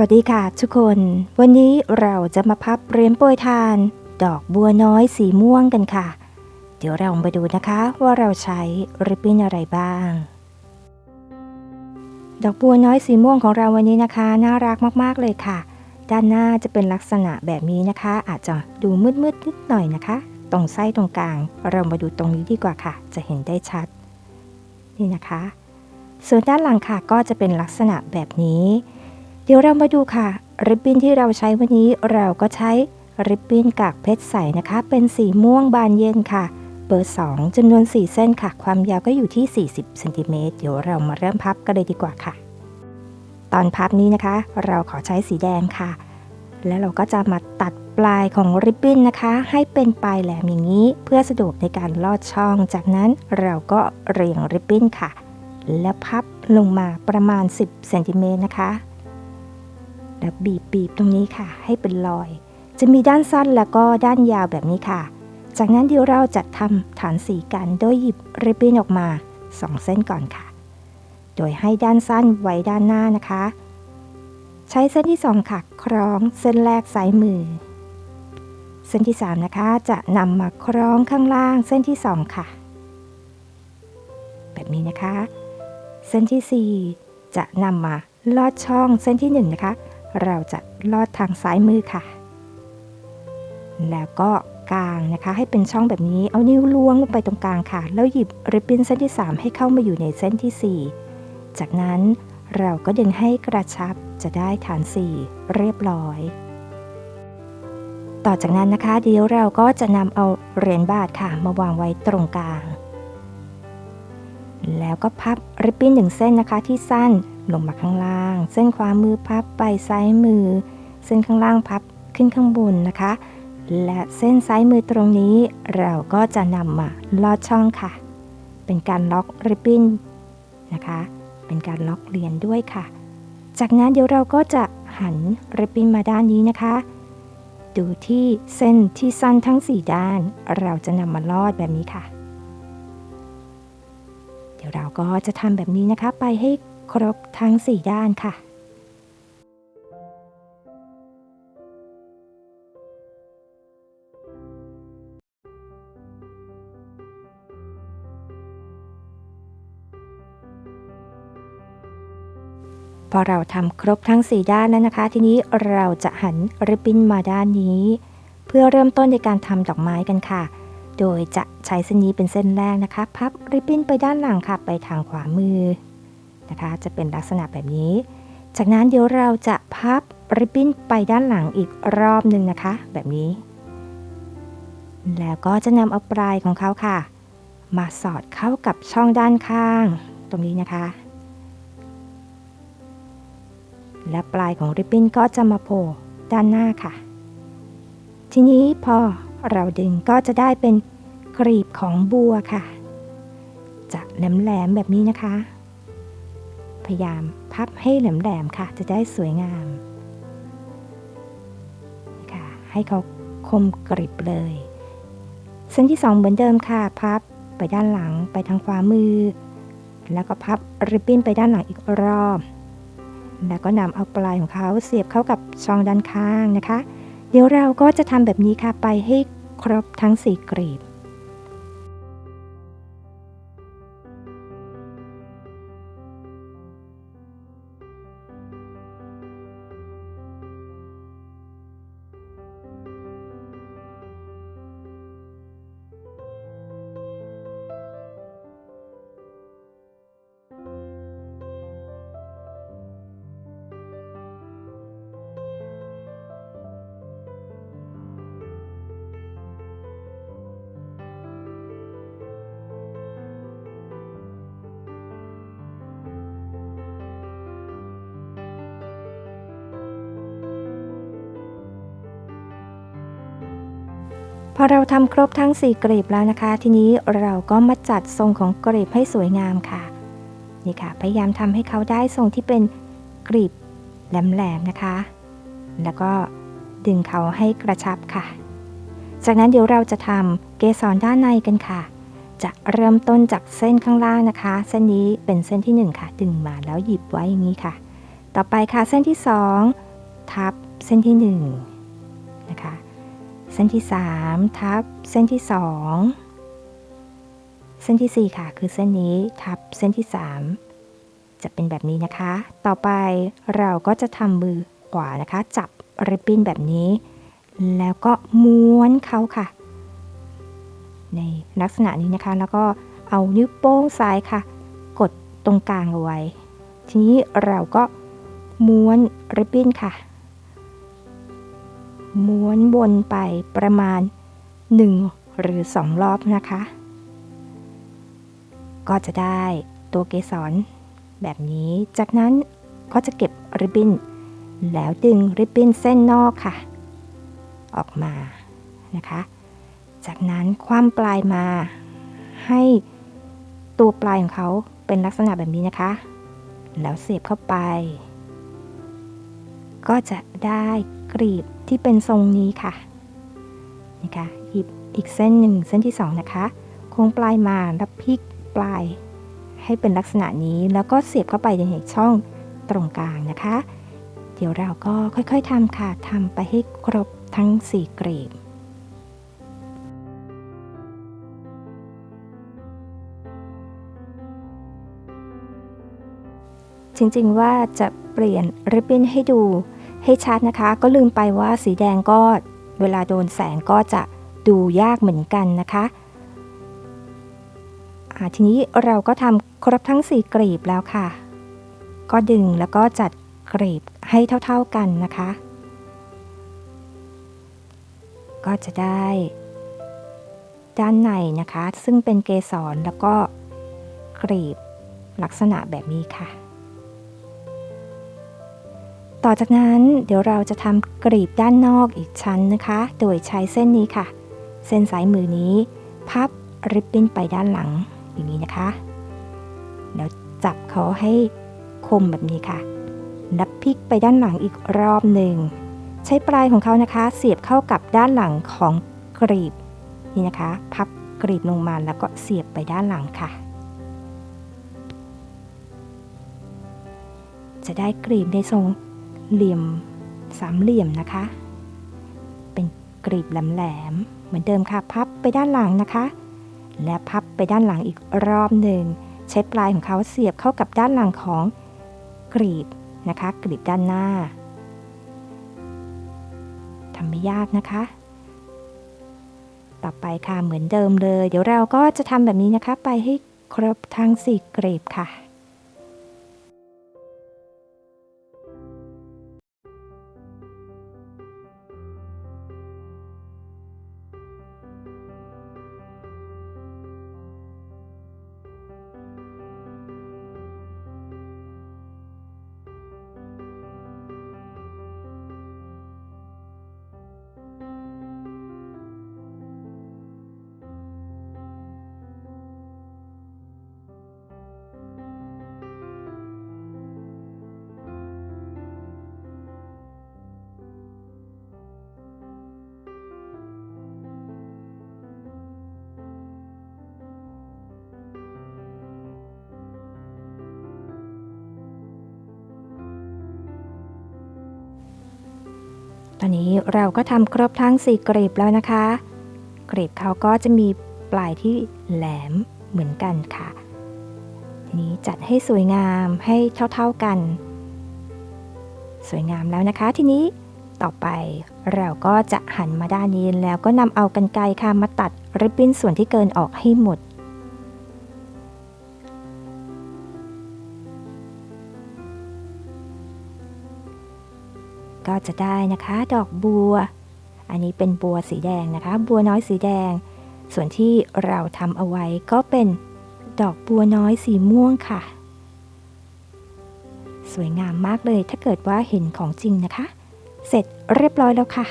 วัสดีค่ะทุกคน วันนี้เราจะมาพับเหรียญโปรยทาน ดอกบัวน้อยสีม่วงกันค่ะ เดี๋ยวเรามาดูนะคะว่าเราใช้ริบบิ้นอะไรบ้าง ดอกบัวน้อยสีม่วงของเราวันนี้นะคะ น่ารักมากๆเลยค่ะ ด้านหน้าจะเป็นลักษณะแบบนี้นะคะ อาจจะดูมืดๆนิดหน่อยนะคะ ตรงไส้ตรงกลาง เรามาดูตรงนี้ดีกว่าค่ะ จะเห็นได้ชัด นี่นะคะ ส่วนด้านหลังค่ะก็จะเป็นลักษณะแบบนี้ เดี๋ยวเรามาดูค่ะ ริบบิ้นที่เราใช้วันนี้เราก็ใช้ริบบิ้นกากเพชรใสนะคะ เป็นสีม่วงบานเย็นค่ะ เบอร์ 2จำนวน 4 เส้นค่ะ ความยาวก็อยู่ที่ 40เซนติเมตรเดี๋ยวเรามาเริ่มพับกันเลยดีกว่าค่ะ ตอนพับนี้นะคะ เราขอใช้สีแดงค่ะ แล้วเราก็จะมาตัดปลายของริบบิ้นนะคะ ให้เป็นปลายแหลมอย่างนี้ เพื่อสะดวกในการลอดช่อง จากนั้นเราก็เรียงริบบิ้นค่ะ แล้วพับลงมาประมาณ 10เซนติเมตรนะคะ แล้วบีบบีบตรงนี้ค่ะ ให้เป็นรอย จะมีด้านสั้นแล้วก็ด้านยาวแบบนี้ค่ะ จากนั้นเดี๋ยวเราจะทำฐานสีกันโดยหยิบริบบิ้นออกมา 2 เส้นก่อนค่ะ โดยให้ด้านสั้นไว้ด้านหน้านะคะ ใช้เส้นที่ 2 ค่ะ คล้องเส้นแรกซ้ายมือ เส้นที่ 3 นะคะ จะนำมาคล้องข้างล่างเส้นที่ 2 ค่ะ แบบนี้นะคะ เส้นที่ 4 จะนำมาลอดช่องเส้นที่ 1 นะคะ เราจะลอดทางซ้ายมือค่ะ แล้วก็กางนะคะ ให้เป็นช่องแบบนี้เอานิ้วล้วงลงไปตรงกลางค่ะ แล้วหยิบริบบิ้นเส้นที่ 3 ให้เข้ามาอยู่ในเส้นที่ 4 จากนั้นเราก็ดึงให้กระชับจะได้ฐาน 4 เรียบร้อย ต่อจากนั้นนะคะเดี๋ยวเราก็จะนำเอาเหรียญบาทค่ะ มาวางไว้ตรงกลาง แล้วก็พับริบบิ้นหนึ่งเส้นนะคะที่สั้น ลงมาข้างล่าง เส้นขวามือพับไปซ้ายมือ เส้นข้างล่างพับขึ้นข้างบนนะคะ และเส้นซ้ายมือตรงนี้ เราก็จะนำมาลอดช่องค่ะ เป็นการล็อกริบบิ้นนะคะ เป็นการล็อกเรียญด้วยค่ะ จากนั้นเดี๋ยวเราก็จะหันริบบิ้นมาด้านนี้นะคะ ดูที่เส้นที่สั้นทั้ง 4 ด้าน เราจะนำมาลอดแบบนี้ค่ะ เดี๋ยวเราก็จะทำแบบนี้นะคะไปให้ ครบทั้ง 4 ด้านค่ะ พอเราทำครบทั้ง 4 ด้านแล้วนะคะ ทีนี้เราจะหันริบบิ้นมาด้านนี้ เพื่อเริ่มต้นในการทำดอกไม้กันค่ะ โดยจะใช้เส้นนี้เป็นเส้นแรกนะคะ พับริบบิ้นไปด้านหลังค่ะ ไปทางขวามือ นะคะจะเป็นลักษณะแบบนี้ จากนั้นเดี๋ยวเราจะพับริบบิ้นไปด้านหลังอีกรอบหนึ่งนะคะ แบบนี้ แล้วก็จะนำเอาปลายของเขาค่ะ มาสอดเข้ากับช่องด้านข้าง ตรงนี้นะคะ และปลายของริบบิ้นก็จะมาโผล่ด้านหน้าค่ะ ทีนี้พอเราดึงก็จะได้เป็นกรีบของบัวค่ะ จะแหลมๆแบบนี้นะคะ พยายามพับให้แหลมๆค่ะ จะได้สวยงามค่ะให้เขาคมกริบเลยเส้นที่สองเหมือนเดิมค่ะ พับไปด้านหลังไปทางขวามือ แล้วก็พับริบบิ้นไปด้านหลังอีกรอบ แล้วก็นำเอาปลายของเขาเสียบเข้ากับช่องด้านข้างนะคะ เดี๋ยวเราก็จะทำแบบนี้ค่ะไปให้ครบทั้ง4กรีบ พอเราทำครบทั้ง 4 กลีบแล้วนะคะ ทีนี้เราก็มาจัดทรงของกลีบให้สวยงามค่ะ นี่ค่ะ พยายามทำให้เขาได้ทรงที่เป็นกลีบแหลมๆนะคะ แล้วก็ดึงเขาให้กระชับค่ะ จากนั้นเดี๋ยวเราจะทำเกสรด้านในกันค่ะ จะเริ่มต้นจากเส้นข้างล่างนะคะ เส้นนี้เป็นเส้นที่ 1 ค่ะ ดึงมาแล้วหยิบไว้อย่างนี้ค่ะ ต่อไปค่ะเส้นที่ 2 ทับเส้นที่1นะคะ เส้นที่ 3 ทับเส้นที่ 2 เส้นทีสี่ 4 ค่ะ คือเส้นนี้ทับเส้นที่ 3 จะเป็นแบบนี้นะคะ ต่อไปเราก็จะทำมือขวานะคะ จับริบบิ้นแบบนี้ แล้วก็ม้วนเขาค่ะ ในลักษณะนี้นะคะ แล้วก็เอานิ้วโป้งซ้ายค่ะ กดตรงกลางเอาไว้ ทีนี้เราก็ม้วนริบบิ้นค่ะ ม้วนวนไปประมาณ 1 หรือ 2 รอบนะคะ ก็จะได้ตัวเกสรแบบนี้ จากนั้นก็จะเก็บริบบิ้น แล้วดึงริบบิ้นเส้นนอกค่ะ ออกมานะคะ จากนั้นคว่ำปลายมาให้ตัวปลายของเขาเป็นลักษณะแบบนี้นะคะ แล้วเสียบเข้าไป ก็จะได้ กรีบที่เป็นทรงนี้ค่ะนะคะหยิบอีกเส้นหนึ่งเส้นที่สองนะคะโค้งปลายมาแล้วพลิกปลาย ให้เป็นลักษณะนี้แล้วก็เสียบเข้าไปในช่องตรงกลางนะคะ เดี๋ยวเราก็ค่อยๆทำค่ะทำไปให้ครบทั้ง4กรีบจริงๆว่าจะเปลี่ยนริบบิ้นให้ดู ให้ชัดนะคะ ก็ลืมไปว่าสีแดงก็เวลาโดนแสงก็จะดูยากเหมือนกันนะคะทีนี้เราก็ทำครบทั้ง 4 กรีบแล้วค่ะ ก็ดึงแล้วก็จัดกรีบให้เท่าๆกันนะคะ ก็จะได้ ด้านในนะคะ ซึ่งเป็นเกสรแล้วก็กรีบลักษณะแบบนี้ค่ะ ต่อจากนั้นเดี๋ยวเราจะทำกรีบด้านนอกอีกชั้นนะคะ โดยใช้เส้นนี้ค่ะ เส้นสายมือนี้ พับริบบิ้นไปด้านหลังอย่างนี้นะคะ แล้วจับเขาให้คมแบบนี้ค่ะแล้วพลิกไปด้านหลังอีกรอบหนึ่ง ใช้ปลายของเขานะคะ เสียบเข้ากับด้านหลังของกรีบนี่นะคะ พับกรีบลงมาแล้วก็เสียบไปด้านหลังค่ะ จะได้กรีบในทรง เหลี่ยมสามเหลี่ยมนะคะ เป็นกรีบแหลมๆเหมือนเดิมค่ะ พับไปด้านหลังนะคะ และพับไปด้านหลังอีกรอบหนึ่งใช้ปลายของเขาเสียบเข้ากับด้านหลังของกรีบนะคะ กรีบด้านหน้าทำไม่ยากนะคะ ต่อไปค่ะเหมือนเดิมเลย เดี๋ยวเราก็จะทำแบบนี้นะคะ ไปให้ครบทั้งสี่กรีบค่ะ อนนี้เราก็ทำครบทั้ง 4กรีบแล้วนะคะ กรีบเขาก็จะมีปลายที่แหลมเหมือนกันค่ะ ทีนี้จัดให้สวยงามให้เท่าๆกัน สวยงามแล้วนะคะ ทีนี้ต่อไปเราก็จะหันมาด้านนี้แล้วก็นำเอากันไกรค่ะมาตัดริบบิ้นส่วนที่เกินออกให้หมด จะได้นะคะ ดอกบัว อันนี้เป็นบัวสีแดงนะคะ บัวน้อยสีแดง ส่วนที่เราทำเอาไว้ก็เป็นดอกบัวน้อยสีม่วงค่ะ สวยงามมากเลยถ้าเกิดว่าเห็นของจริงนะคะ เสร็จเรียบร้อยแล้วค่ะ